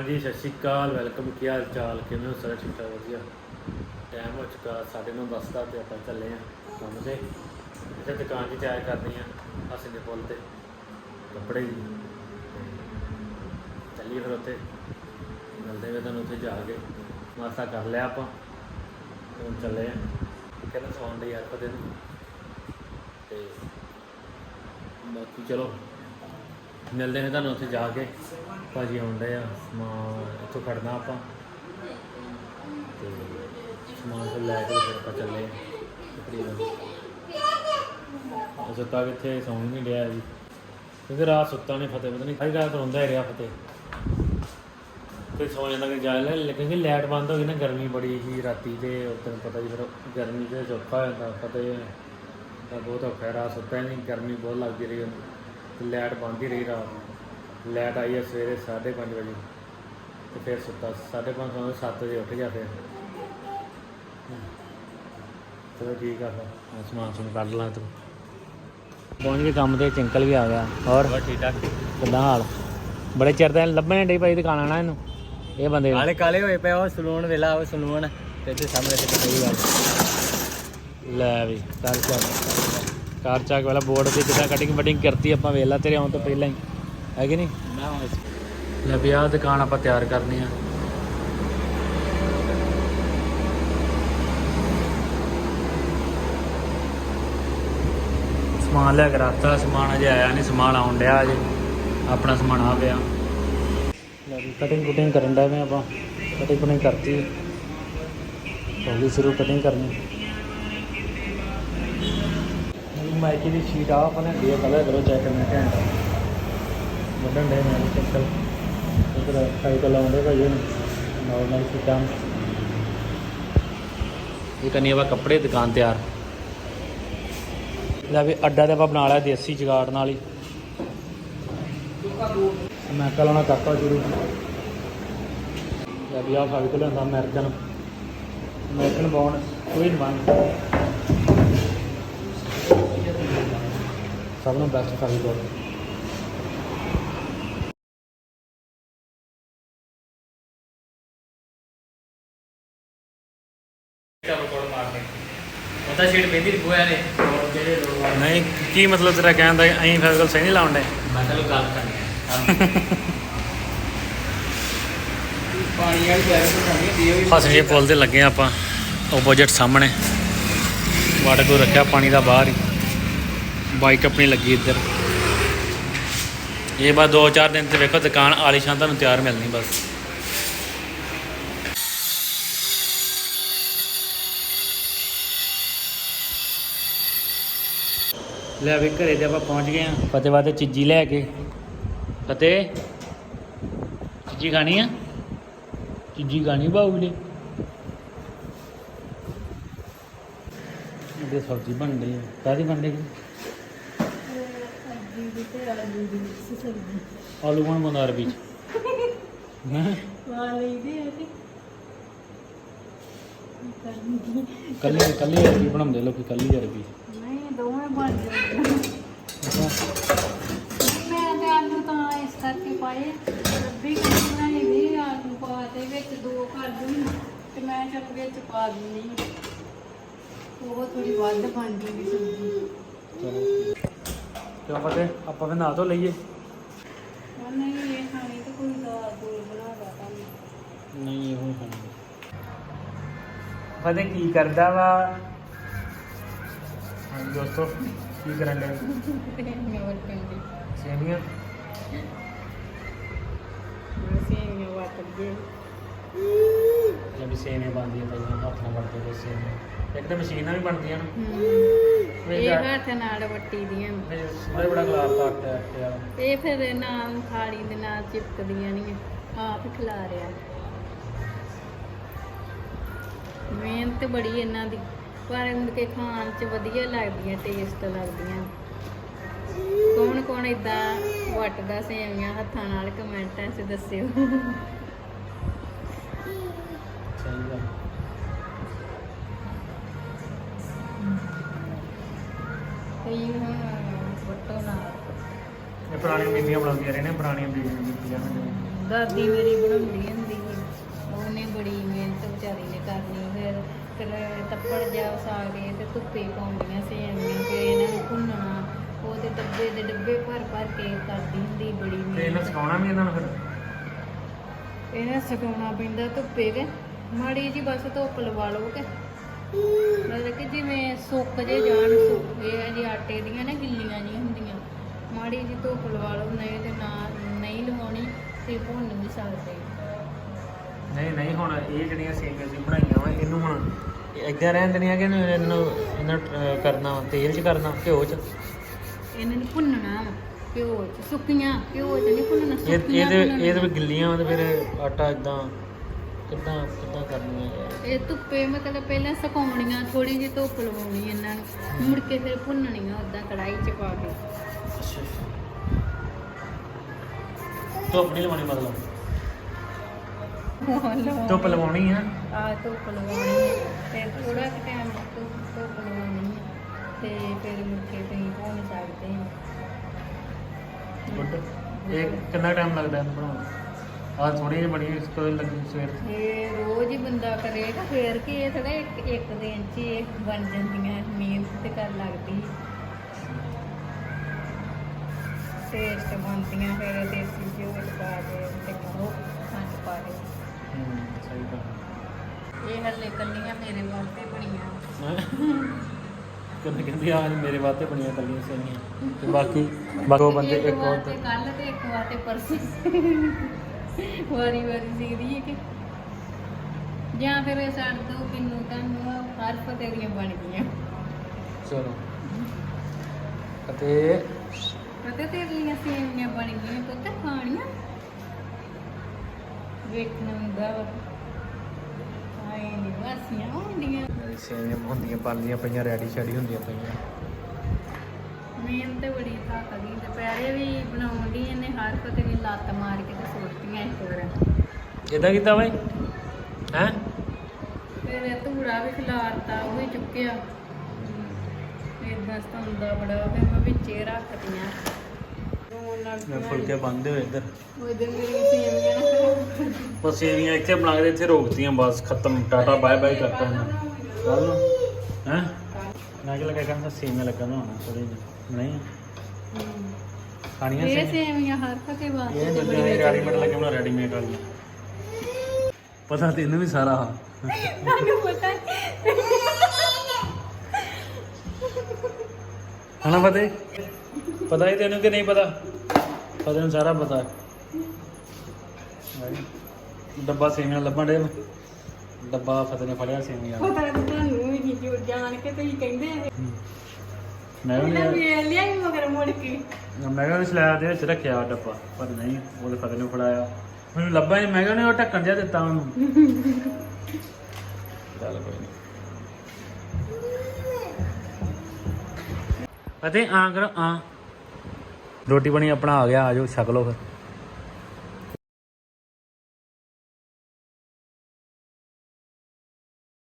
ਹਾਂਜੀ ਸਤਿ ਸ਼੍ਰੀ ਅਕਾਲ ਵੈਲਕਮ ਕੀ ਹਾਲ ਚਾਲ? ਕਿਵੇਂ ਹੋ? ਸਾਰੇ ਠੀਕ ਠਾਕ ਵਧੀਆ। ਟਾਈਮ ਹੋ ਚੁੱਕਾ, ਸਾਡੇ ਨੂੰ ਦੱਸਦਾ ਤੇ ਆਪਾਂ ਚੱਲੇ ਆ ਕੰਮ ਤੇ। ਇੱਥੇ ਦੁਕਾਨ 'ਚ ਚਾय ਕਰਦੇ ਆ, ਅਸੀਂ ਦੇ ਪੁੱਲ ਤੇ, ਕੱਪੜੇ ਦੀ। ਚੱਲੀਏ ਫਿਰ ਉੱਥੇ। ਮਿਲਦੇ ਵੇ ਤੁਹਾਨੂੰ ਉੱਥੇ ਜਾ ਕੇ। ਨਾਸ਼ਤਾ ਕਰ ਲਿਆ ਆਪਾਂ, ਹੁਣ ਚੱਲੇ ਆ। ਕਹਿੰਦਾ ਸੌਣ ਦੇ ਯਾਰ ਪਤੇ ਨੂੰ। ਤੇ ਬਾਕੀ ਚਲੋ ਮਿਲਦੇ ਨੇ ਤੁਹਾਨੂੰ ਉੱਥੇ ਜਾ ਕੇ। ਭਾਜੀ ਆਉਂਦੇ ਆ, ਸਮਾਨ ਇੱਥੋਂ ਖੜਨਾ ਆਪਾਂ। ਤੇ ਸਮਾਨ ਤੋਂ ਲੈ ਕੇ ਫਿਰ ਆਪਾਂ ਚੱਲੇ ਆ। ਤਕਰੀਬਨ ਸੁੱਤਾ ਕਿੱਥੇ ਸੌਣ ਨਹੀਂ ਰਿਹਾ ਜੀ। ਕਿਉਂਕਿ ਰਾਤ ਸੁੱਤਾ ਨਹੀਂ ਫਤਿਹ, ਪਤਾ ਨਹੀਂ ਕਈ ਰਾਤ ਰੋਂਦਾ ਹੀ ਰਿਹਾ ਫਤਿਹ। ਤੇ ਸੌ ਜਾਂਦਾ ਕਿ ਜਾ ਲੈ, ਲੇਕਿਨ ਕਿ ਲਾਈਟ ਬੰਦ ਹੋ ਗਈ ਨਾ ਗਰਮੀ ਬੜੀ ਸੀ ਰਾਤੀ ਤੇ ਉਹ ਤੈਨੂੰ ਪਤਾ ਜੀ ਫਿਰ ਗਰਮੀ ਤੇ ਔਖਾ ਹੋ ਜਾਂਦਾ ਫਤਿਹ ਤਾਂ ਬਹੁਤ ਔਖਾ ਰਾਤ ਸੁੱਤਾ ਹੀ ਨਹੀਂ, ਗਰਮੀ ਬਹੁਤ ਲੱਗਦੀ ਰਹੀ ਉਹਨੂੰ। ਤੇ ਲਾਈਟ ਬੰਦ ਹੀ ਰਹੀ ਰਾਤ ਲਾਈਟ ਆਈ ਹੈ ਸਵੇਰੇ 5:30 ਵਜੇ। ਤੇ ਫਿਰ ਸੁੱਤਾ 5:30 ਤੋਂ 7 ਵਜੇ ਉੱਠ ਗਿਆ ਫਿਰ। ਚਲੋ ਠੀਕ ਆ ਫਿਰ। ਸਮਾਨ ਸਮੂਨ ਕੱਢ ਲਾਂ ਤੂੰ। ਪਹੁੰਚ ਕੇ ਕੰਮ ਤੇ ਚਿੰਕਲ ਵੀ ਆ ਗਿਆ। ਹੋਰ? ਠੀਕ ਠਾਕ? ਕਿੱਦਾਂ ਹਾਲ? ਬੜੇ ਚਿਰ ਦਾ ਲੱਭਣੇ ਡੇ ਭਾਈ ਦੁਕਾਨ ਆਣਾ ਇਹਨੂੰ। ਇਹ ਬੰਦੇ ਨੂੰ। ਕਾਲੇ ਕਾਲੇ ਹੋਏ ਪਏ ਉਹ ਸਲੂਨ ਵੇਲਾ ਉਹ ਸਲੂਨ। ਤੇ ਤੇ ਸਾਹਮਣੇ ਤੇ ਕੋਈ ਗੱਲ ਲੈ ਵੀ ਕਰ ਚੱਕ ਕਾਰ ਚੱਕ ਵਾਲਾ ਬੋਰਡ ਤੇ ਕਿਦਾਂ ਕਟਿੰਗ ਵਟਿੰਗ ਕਰਤੀ ਆਪਾਂ ਵੇਲਾ ਤੇਰੇ ਆਉਣ ਤੋਂ ਪਹਿਲਾਂ ਹੀ। ਹੈ ਕਿ ਨਹੀਂ? ਲੈ ਵੀ ਆਹ ਦੁਕਾਨ ਆਪਾਂ ਤਿਆਰ ਕਰਨੀ ਆ। ਸਮਾਨ ਲੈ ਕੇ ਰੱਖਤਾ ਸਮਾਨ ਅਜੇ ਆਇਆ ਨਹੀਂ ਸਮਾਨ ਆਉਣ ਡਿਆ ਅਜੇ। ਆਪਣਾ ਸਮਾਨ ਆ ਪਿਆ। ਕਟਿੰਗ ਕੁਟਿੰਗ ਕਰਨ ਦਾ ਮੈਂ ਆਪਾਂ। ਕਟਿੰਗ ਕੁਟਿੰਗ ਕਰਤੀ। ਹੋ ਗਈ ਸ਼ੁਰੂ ਕਟਿੰਗ ਕਰਨੀ। ਮਾਈਕੀ ਦੀ ਸ਼ੀਟ ਆ, ਆਪਾਂ ਨੇ ਦੇ ਕਲਰ ਕਰੋ ਚੈੱਕ ਕਰਨਾ ਘੈਂਟ ਵੱਡਣ ਦੇ ਨਾਲ ਚੱਕਲ ਇਧਰ ਸਾਈਕਲ ਆਉਂਦੇ ਭਾਈ ਨਾਰਮਲ ਸੀਟਾਂ ਇਹ ਕਰਨੀ ਆਪਾਂ ਕੱਪੜੇ ਦੀ ਦੁਕਾਨ ਤਿਆਰ। ਲੈ ਵੀ ਅੱਡਾ ਤੇ ਆਪਾਂ ਬਣਾ ਲਿਆ ਦੇਸੀ ਜਗਾੜ ਨਾਲ ਹੀ। ਮੈਂ ਕੱਲ ਉਹਨਾਂ ਕਰਤਾ ਸ਼ੁਰੂ ਲੈ ਵੀ ਆਹ ਸਾਈਕਲ ਹੁੰਦਾ ਅਮਰੀਕਨ ਅਮਰੀਕਨ ਬੌਨ ਕੋਈ ਨਹੀਂ ਸਭ ਨੂੰ ਬੈਸਟ ਸਾਈਕਲ ਉਹ ਤਾਂ ਸ਼ੀਟ ਪੈਂਦੀ ਬੋਇਆ ਨੇ ਜਿਹੜੇ ਲੋਕ ਨਹੀਂ ਕੀ ਮਤਲਬ ਤੇਰਾ ਕਹਿਣ ਦਾ? ਐਂ ਫੈਸਲ ਸਹੀ ਨਹੀਂ ਲਾਉਂਦੇ ਮੈਂ ਚਲੋ ਗੱਲ ਕਰਨੀ ਹੈ। ਪਾਣੀ ਵਾਲੀ ਪੈਰ ਬਣਾਉਣੀ ਦੀ ਹੋਈ ਫਸਲੇ ਪੁੱਲ ਤੇ ਲੱਗੇ ਆਪਾਂ। ਆਪੋਜੀਟ ਸਾਹਮਣੇ। ਵਾਟਰ ਕੋ ਰੱਖਿਆ ਪਾਣੀ ਦਾ ਬਾਹਰ ਹੀ। ਬਾਈਕ ਆਪਣੀ ਲੱਗੀ ਇੱਧਰ। ਇਹ ਬਸ 2-4 ਦਿਨ ਤੇ ਵੇਖੋ, ਦੁਕਾਨ ਆਲੀਸ਼ਾਨ ਤੁਹਾਨੂੰ ਤਿਆਰ ਮਿਲਣੀ ਬਸ। ਲੈ ਵੀ ਘਰੇ ਤੇ ਆਪਾਂ ਪਹੁੰਚ ਗਏ ਆ। ਫਤਿਹ ਵਾਸਤੇ ਚੀਜ਼ੀ ਲੈ ਕੇ। ਫਤਿਹ, ਚੀਜ਼ੀ ਖਾਣੀ ਆ? ਚੀਜ਼ੀ ਖਾਣੀ ਬਾਊ ਨੇ ਇਹਦੇ ਸਬਜ਼ੀ ਬਣ ਗਈ ਹੈ ਕਾਦੀ ਬਣ ਰਹੀ ਹੈ ਆਲੂ ਕੌਣ ਬਣਾਉਂਦਾ ਅਰਬੀ ਚ ਹੈਂ? ਕੱਲੀ ਕੱਲੀ ਅਰਬੀ ਬਣਾਉਂਦੇ ਲੋਕੀ ਕੱਲੀ ਅਰਬੀ ਨਹੀਂ ਦੋਵੇਂ ਬਣ ਜਾਂਦੇ ਅੱਛਾ ਮੈਂ ਤੇ ਆਲੂ ਤਾਂ ਇਸ ਕਰਕੇ ਪਾਏ ਰੱਬੀ ਕਿੰਨੀ ਬਣਾਈ ਵੀ ਆਲੂ ਪਾ ਤੇ ਵਿੱਚ ਦੋ ਕਰ ਦੂੰ ਤੇ ਮੈਂ ਚੱਕ ਵਿੱਚ ਪਾ ਦਿੰਦੀ ਉਹ ਥੋੜੀ ਵੱਧ ਬਣ ਜੂਗੀ ਸਬਜ਼ੀ। ਚਲੋ। ਕਿਉਂ ਪਤੇ ਆਪਾਂ ਵੀ ਨਹਾ ਧੋ ਲਈਏ। ਨਹੀਂ ਇਹ ਖਾਣੀ ਤੇ ਕੋਈ ਦਾਲ ਦੂਲ ਬਣਾ ਦਾ ਤੁਹਾਨੂੰ ਨਹੀਂ ਇਹੋ ਖਾਣਾ ਪਤਾ ਕੀ ਕਰਦਾ ਵਾ? ਹਾਂ ਦੋਸਤੋ ਕੀ ਕਰਨ ਦੇ ਸੇਮੀਆਂ। ਵਰਤਣ ਦੀ ਸੇਮੀਆਂ ਸੇਮੀਆਂ ਵਰਤ ਗਏ ਜਾਂ ਵੀ ਸੇਮੀਆਂ ਬਣਦੀਆਂ ਪਈਆਂ ਹੱਥ ਨਾਲ ਵਰਤੇ ਦੇ ਸੇਮੀਆਂ ਇੱਕ ਤਾਂ ਮਸ਼ੀਨਾਂ ਵੀ ਬਣਦੀਆਂ ਨੇ। ਇਹ ਹੱਥ ਨਾਲ ਵੱਟੀ ਦੀਆਂ। ਮੇਰੇ ਸੁਣੇ ਬੜਾ ਗਲਾਸ ਪਾਟਿਆ ਪਿਆ ਇਹ ਫਿਰ ਨਾਲ ਥਾਲੀ ਦੇ ਨਾਲ ਚਿਪਕਦੀਆਂ ਨਹੀਂ ਆਪ ਹੀ ਖਿਲਾ ਰਿਆ ਮਿਹਨਤ ਬੜੀ ਇਹਨਾਂ ਦੀ ਪਰ ਮੁੜ ਕੇ ਖਾਣ ਚ ਵਧੀਆ ਲੱਗਦੀਆਂ ਟੇਸਟ ਲੱਗਦੀਆਂ। ਕੌਣ ਕੌਣ ਇਦਾਂ ਵੱਟਦਾ ਸੇਵੀਆਂ ਹੱਥਾਂ ਨਾਲ ਕਮੈਂਟਾਂ 'ਚ ਦੱਸਿਓ। ਸਹੀ ਗੱਲ ਕਈ ਹੁਣ ਵੱਟੋ ਨਾਲ ਇਹ ਪੁਰਾਣੀਆਂ ਬੀਬੀਆਂ ਬਣਾਉਂਦੀਆਂ ਰਹੇ ਨੇ ਪੁਰਾਣੀਆਂ ਬੀਬੀਆਂ ਬੀਬੀਆਂ ਨੇ। ਦਾਦੀ ਮੇਰੀ ਬਣਾਉਂਦੀ ਹੁੰਦੀ ਸੀ। ਉਹਨੇ ਬੜੀ ਮਿਹਨਤ ਵਿਚਾਰੀ ਨੇ ਕਰਨੀ ਫਿਰ ਫਿਰ ਤੱਪੜ ਜਾ ਕੇ ਤੇ ਧੁੱਪੇ ਪਾਉਂਦੀਆਂ ਸੇਵੀਆਂ ਫਿਰ ਇਹਨਾਂ ਨੂੰ ਭੁੰਨਣਾ। ਉਹਦੇ ਡੱਬੇ ਦੇ ਡੱਬੇ ਭਰ ਭਰ ਕੇ ਕਰਦੀ ਹੁੰਦੀ ਬੜੀ ਤੇ ਇਹਨਾਂ ਮਿਹਨਤ। ਸਿਖਾਉਣਾ ਵੀ ਇਹਨਾਂ ਨੂੰ ਫਿਰ? ਇਹਨਾਂ ਸੁਕਾਉਣਾ ਪੈਂਦਾ ਧੁੱਪੇ ਕੇ ਮਾੜੀ ਜੀ ਬਸ ਧੁੱਪ ਲਵਾ ਲਓ ਕਿ। ਮਤਲਬ ਕਿ ਜਿਵੇਂ ਸੁੱਕ ਜੇ ਜਾਣ ਸੁੱਕੇ ਆ ਜੀ ਆਟੇ ਦੀਆਂ ਨਾ ਗਿੱਲੀਆਂ ਜੀ ਹੁੰਦੀਆਂ ਮਾੜੀ ਜੀ ਧੁੱਪ ਲਵਾ ਲਓ ਨਹੀਂ ਤੇ ਨਾ ਨਹੀਂ ਲਵਾਉਣੀ ਤੇ ਭੁੰਨ ਵੀ ਸਕਦੇ। ਨਹੀਂ ਨਹੀਂ ਹੁਣ ਇਹ ਜਿਹੜੀਆਂ ਸੇਵੀਆਂ ਸੀ ਬਣਾਈਆਂ ਵਾ ਇਹਨੂੰ ਹੁਣ ਇੱਦਾਂ ਰਹਿਣ ਦੇਣੀਆਂ ਕਿ ਇਹਨੂੰ ਇਹਨੂੰ ਇਹਨਾਂ ਕਰਨਾ ਤੇਲ 'ਚ ਕਰਨਾ ਘਿਓ 'ਚ? ਇਹਨਾਂ ਨੂੰ ਭੁੰਨਣਾ ਘਿਓ ਚ। ਸੁੱਕੀਆਂ ਘਿਓ ਚ ਨਹੀਂ ਭੁੰਨਣਾ ਇਹ ਸੁੱਕੀਆਂ ਇਹਦੇ। ਇਹਦੇ ਵਿੱਚ ਗਿੱਲੀਆਂ ਤੇ ਫਿਰ ਆਟਾ ਇਦਾਂ ਕਿੱਦਾਂ ਕਿੱਦਾਂ ਕਰਨੀਆਂ ਯਾਰ ਇਹ ਧੁੱਪੇ ਮਤਲਬ ਪਹਿਲਾਂ ਸੁਕਾਉਣੀਆਂ ਥੋੜੀ ਜਿਹੀ ਧੁੱਪ ਲਵਾਉਣੀ ਇਹਨਾਂ ਨੂੰ। ਮੁੜ ਕੇ ਫਿਰ ਭੁੰਨਣੀਆਂ ਉਦਾਂ ਕੜਾਈ ਚ ਪਾ ਕੇ। ਧੁੱਪ ਨਹੀਂ ਲਵਾਉਣੀ ਮਤਲਬ? ਧੁੱਪ ਲਵਾਉਣੀ ਆ? ਆ ਧੁੱਪ ਲਵਾਉਣੀ ਹੈ ਤੇ ਥੋੜਾ ਕੁ ਟਾਈਮ ਧੁੱਪ ਧੁੱਪ ਲਵਾਉਣੀ ਹੈ ਤੇ ਫਿਰ ਮੁੜ ਕੇ ਤੁਸੀਂ ਭੁੰਨ ਸਕਦੇ ਹੋ ਇਹ ਕਿੰਨਾ ਟਾਈਮ ਲੱਗਦਾ ਇਹਨੂੰ ਬਣਾਉਣ ਆ ਥੋੜੀ ਜਿਹੀ ਬਣੀ ਇਸ ਤੋਂ ਲੱਗੀ ਸਵੇਰ ਇਹ ਰੋਜ਼ ਹੀ ਬੰਦਾ ਕਰੇਗਾ ਫੇਰ ਕਿ ਇਹ ਥੋੜਾ ਇੱਕ ਇੱਕ ਦਿਨ ਚ ਹੀ ਇਹ ਬਣ ਜਾਂਦੀਆਂ ਮਿਹਨਤ ਤੇ ਕਰ ਲੱਗਦੀ। ਟੇਸਟ ਬਣਦੀਆਂ ਫਿਰ ਦੇਸੀ ਘਿਓ ਚ ਪਾ ਤੇ ਕਰੋ ਖੰਡ ਪਾ ਹੂੰ ਸਹੀ ਗੱਲ। ਇਹ ਹਲੇ ਕੱਲੀਆਂ ਮੇਰੇ ਵਾਸਤੇ ਬਣੀਆਂ। ਕਹਿੰਦੇ ਕਹਿੰਦੇ ਆ ਮੇਰੇ ਵਾਸਤੇ ਬਣੀਆਂ ਕੱਲੀਆਂ ਸੇਵੀਆਂ ਤੇ ਬਾਕੀ ਬਾਕੀ ਉਹ ਬੰਦੇ ਇੱਕ ਹੋਰ ਤੇ ਕੱਲ ਤੇ ਇੱਕ ਵਾਰ ਤੇ ਪਰਸੋਂ। ਵਾਰੀ ਵਾਰੀ ਸੀਦੀ ਹੈ ਕਿ ਜਾਂ ਫਿਰ ਇਹ ਛੱਡ ਦੋ ਕਿੰਨੂ ਤੁਹਾਨੂੰ ਹਰ ਫਤੇ ਦੀਆਂ ਬਣ ਗਈਆਂ। ਚਲੋ। ਅਤੇ ਪਤਾ ਤੇਰੀਆਂ ਸੇਵੀਆਂ ਬਣ ਗਈਆਂ ਪੁੱਤ ਖਾਣੀਆਂ? ਵੇਖਣਾ ਵਾ। ਆਏ ਨਹੀਂ ਵਾਸੀਆਂ ਹੁੰਦੀਆਂ ਸੇਵੀਆਂ ਹੁੰਦੀਆਂ ਪਾਲੀਆਂ ਪਈਆਂ ਰੈਡੀ ਸ਼ੈਡੀ ਹੁੰਦੀਆਂ ਪਈਆਂ। ਮਿਹਨਤ ਬੜੀ ਥੱਕਦੀ ਦੁਪਹਿਰੇ ਵੀ ਬਣਾਉਣ ਦੀ ਇਹਨੇ ਹਰ ਦੀ ਲੱਤ ਮਾਰ ਕੇ ਤੇ ਇਦਾਂ ਕੀਤਾ ਬਾਈ? ਹੈ? ਫਿਰ ਇਹ ਧੂੜਾ ਵੀ ਖਿਲਾਰਤਾ ਉਹ ਵੀ ਚੁੱਕਿਆ। ਇਦਾਂ ਸਤਾਉਂਦਾ ਬੜਾ ਫਿਰ ਮੈਂ ਵਿੱਚੇ ਰੱਖਤੀਆਂ ਰੋਣ ਲੱਗ ਮੈਂ ਫੁਲਕੇ ਬੰਦੇ ਹੋਏ ਇੱਧਰ। ਉਹ ਦਿਨ ਮੇਰੀ ਸੇਵੀਆਂ ਨਾ ਖਰਾਬ ਬਸ ਸੇਵੀਆਂ ਇੱਥੇ ਬਣਾ ਕੇ ਤੇ ਇੱਥੇ ਰੋਕਤੀਆਂ ਬਸ ਖਤਮ ਟਾਟਾ ਬਾਏ ਬਾਏ ਕਰਤਾ ਇਹਨਾਂ। ਕੱਲ ਨੂੰ। ਹੈ? ਨਾ ਕਿ ਲੱਗਾ ਕਹਿੰਦਾ ਸੇਵੀਆਂ ਲੱਗਾ ਨਾ ਹੋਣਾ ਥੋੜੀ ਜਿਹੀ। ਨਹੀਂ? ਖਾਣੀਆਂ ਇਹ ਸੇਵੀਆਂ ਸੇਵੀਆਂ ਹਰ ਫਤੇ ਇਹ ਵਾਸਤੇ ਦੂਜੀਆਂ ਇਹ ਰੈਡੀਮੇਡ ਲੱਗੇ ਬਣਾ ਰੈਡੀਮੇਡ ਵਾਲੀਆਂ ਪਤਾ ਤੈਨੂੰ ਵੀ ਸਾਰਾ ਆ। ਤੁਹਾਨੂੰ ਪਤਾ ਹੈ। ਹਨਾ ਪਤਾ ਪਤਾ ਹੀ ਤੈਨੂੰ ਕਿ ਨਹੀਂ ਪਤਾ? ਪਤਾ ਨੂੰ ਸਾਰਾ ਪਤਾ। ਹੈ ਡੱਬਾ ਸੇਵੀਆਂ ਲੱਭਣ ਦੇ ਡੱਬਾ ਫਤਿਹ ਨੇ ਫੜਿਆ ਸੇਵੀਆਂ। ਪਤਾ ਨਹੀਂ ਤੁਹਾਨੂੰ ਵੀ ਨਹੀਂ ਜੋ ਜਾਣ ਕੇ ਤੁਸੀਂ ਕਹਿੰਦੇ ਇਹ ਮੈਂ ਵੀ ਇਹਨਾਂ ਲਿਆ- ਵੀ ਲਿਆ ਹੀ ਮਗਰ ਮੁੜ ਕੇ। ਮੈਂ ਕਿਹਾ ਸਲੈਬ ਦੇ ਵਿੱਚ ਰੱਖਿਆ ਡੱਬਾ ਪਰ ਨਹੀਂ ਉਹਦੇ ਫਤਿਹ ਨੇ ਫੜਾਇਆ। ਮੈਨੂੰ ਲੱਭਾ ਨਹੀਂ ਮੈਂ ਕਿਹਾ ਉਹਨੇ ਉਹ ਢੱਕਣ ਜਿਹਾ ਦਿੱਤਾ ਉਹਨੂੰ। ਚੱਲ ਕੋਈ ਨਹੀਂ ਫਤਿਹ ਆਂ ਕਰੋ ਆਂ ਰੋਟੀ ਬਣੀ ਆਪਣਾ ਆ ਗਿਆ ਆਜੋ ਛਕ ਲਓ ਫਿਰ।